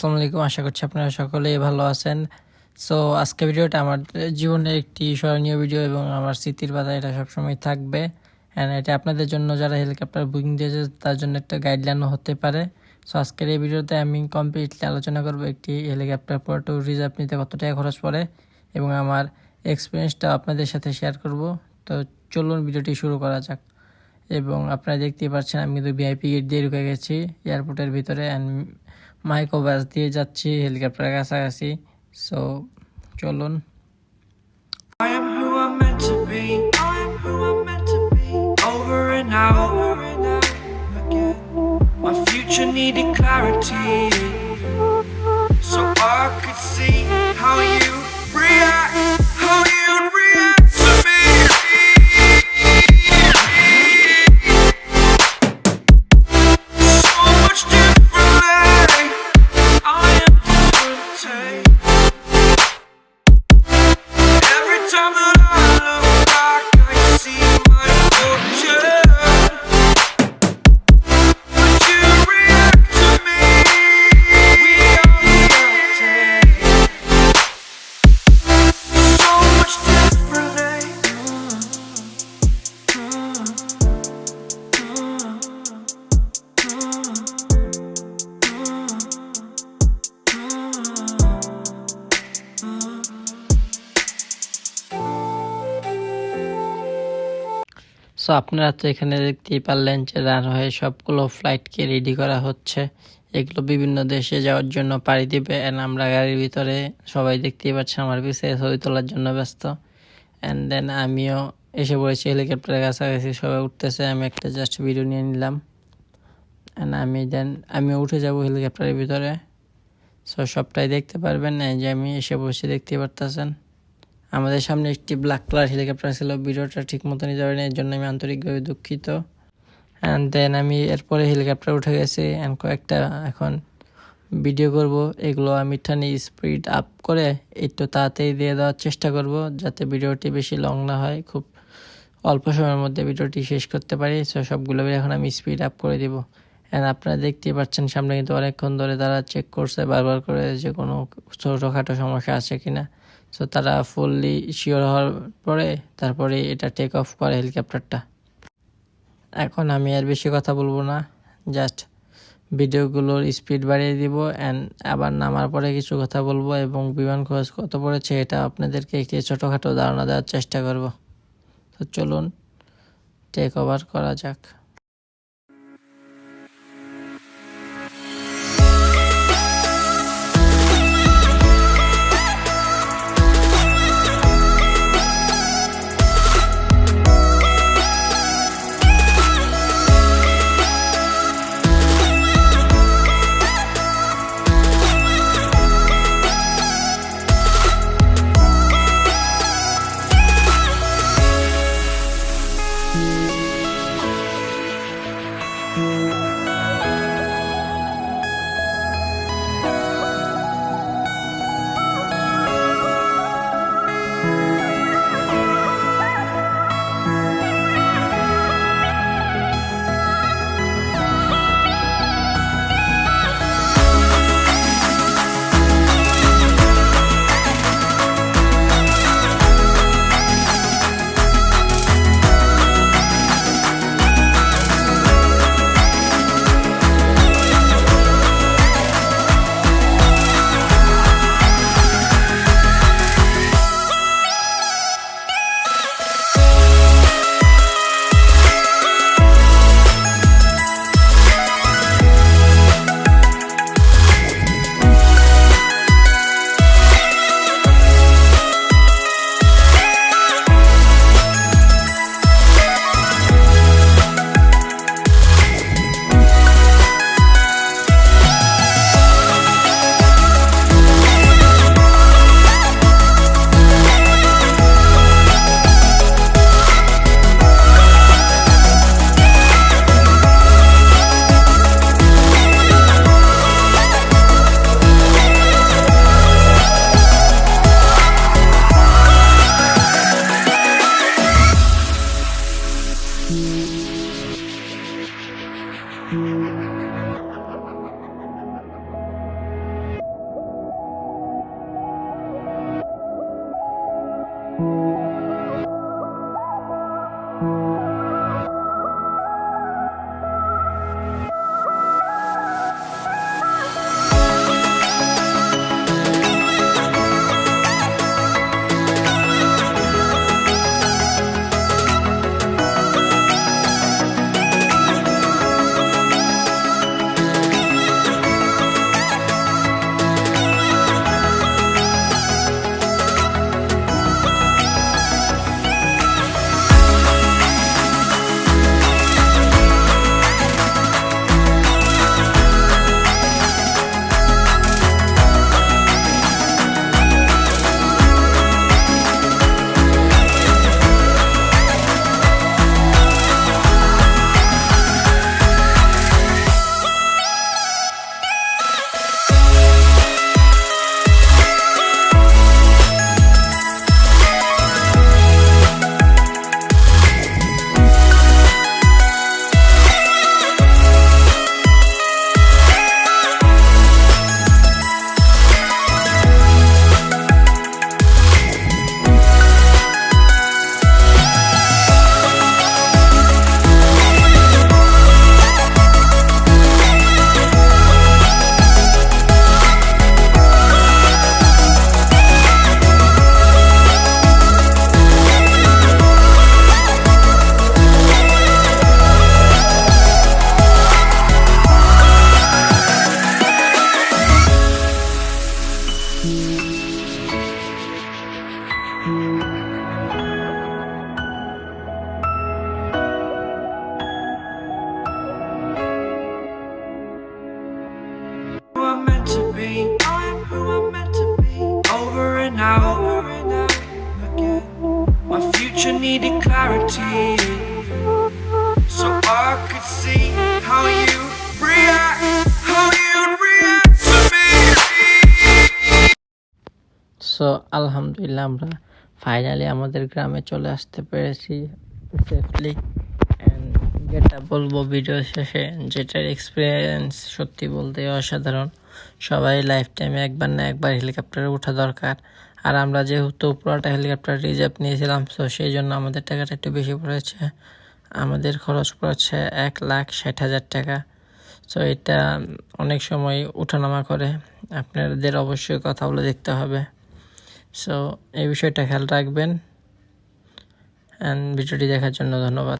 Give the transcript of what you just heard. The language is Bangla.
আসসালামু আলাইকুম। আশা করছি আপনারা সকলেই ভালো আছেন। সো আজকে ভিডিওটা আমার জীবনের একটি স্মরণীয় ভিডিও এবং আমার স্মৃতির পাতা এটা সবসময় থাকবে। অ্যান্ড এটা আপনাদের জন্য, যারা হেলিকপ্টার বুকিং দিয়েছে, তার জন্য একটা গাইডলাইনও হতে পারে। সো আজকের এই ভিডিওতে আমি কমপ্লিটলি আলোচনা করব একটি হেলিকপ্টার পুরো রিজার্ভ নিতে কত টাকা খরচ পড়ে এবং আমার এক্সপিরিয়েন্সটা আপনাদের সাথে শেয়ার করব। তো, চলুন ভিডিওটি শুরু করা যাক। এবং আপনারা দেখতেই পাচ্ছেন, আমি কিন্তু ভিআইপি গেট দিয়ে ঢুকে গেছি এয়ারপোর্টের ভিতরে। অ্যান্ড মাইক্রো বাস দিয়ে যাচ্ছি হেলিকপ্টারের কাছাকাছি সো চলুন I am who I'm meant to be. I am who I'm meant to be. Over and out, over and out again. My future needed clarity, so I could see how you so আপনারা তো এখানে দেখতেই পারলেন যে রানওয়ে সবগুলো ফ্লাইটকে রেডি করা হচ্ছে। এগুলো বিভিন্ন দেশে যাওয়ার জন্য পাড়ি দিবে। অ্যান্ড আমরা গাড়ির ভিতরে সবাই দেখতেই পাচ্ছি আমার পিছিয়ে ছবি তোলার জন্য ব্যস্ত। অ্যান্ড দেন আমিও এসে পড়েছি হেলিকপ্টারের কাছাকাছি, সবাই উঠতেছে, আমি একটা জাস্ট ভিডিও নিয়ে নিলাম। অ্যান্ড আমি দেন আমিও উঠে যাব হেলিকপ্টারের ভিতরে। সো সবটাই দেখতে পারবেন, এই যে আমি এসে বসে দেখতে পারতেছেন। আমাদের সামনে একটি ব্ল্যাক কালার হেলিকপ্টার ছিল। ভিডিওটা ঠিক মতো নিতে পারিনি এর জন্য আমি আন্তরিকভাবে দুঃখিত। অ্যান্ড দেন আমি এরপরে হেলিকপ্টার উঠে গেছি অ্যান্ড কয়েকটা এখন ভিডিও করব। এগুলো আমি ঠানি স্পিড আপ করে একটু তাড়াতাড়ি দিয়ে দেওয়ার চেষ্টা করব যাতে ভিডিওটি বেশি লং না হয়। খুব অল্প সময়ের মধ্যে ভিডিওটি শেষ করতে পারি সো সবগুলো এখন আমি স্পিড আপ করে দিব। অ্যান্ড আপনারা দেখতেই পাচ্ছেন সামনে কিন্তু অনেকক্ষণ ধরে তারা চেক করছে, বারবার করে যে কোনো ছোটোখাটো সমস্যা আছে কিনা। সো তারা ফুললি শিওর হওয়ার পরে তারপরে এটা টেক অফ করে হেলিকপ্টারটা এখন আমি আর বেশি কথা বলব না জাস্ট ভিডিওগুলোর স্পিড বাড়িয়ে দিব অ্যান্ড আবার নামার পরে কিছু কথা বলব এবং বিমান খরচ কত পড়েছে এটা আপনাদেরকে একটি ছোটোখাটো ধারণা দেওয়ার চেষ্টা করব। তো চলুন টেক ওভার করা যাক। Needed clarity, so I could see how you react, how you react to me. So আলহামদুলিল্লাহ আমরা ফাইনালি আমাদের গ্রামে চলে আসতে পেরেছি সেফলি যেটা বলব ভিডিও শেষে যেটার এক্সপিরিয়েন্স সত্যি বলতে অসাধারণ। সবাই লাইফ টাইমে একবার না একবার হেলিকপ্টারে ওঠা দরকার। আর আমরা যেহেতু পুরোটা হেলিকপ্টার রিজার্ভ নিয়েছিলাম তো সেই জন্য আমাদের টাকাটা একটু বেশি পড়েছে। আমাদের খরচ পড়েছে এক লাখ ষাট হাজার টাকা। সো এটা অনেক সময় ওঠানামা করে। আপনাদের অবশ্যই কথা বলে দেখতে হবে। সো এই বিষয়টা খেয়াল রাখবেন। অ্যান্ড ভিডিওটি দেখার জন্য ধন্যবাদ।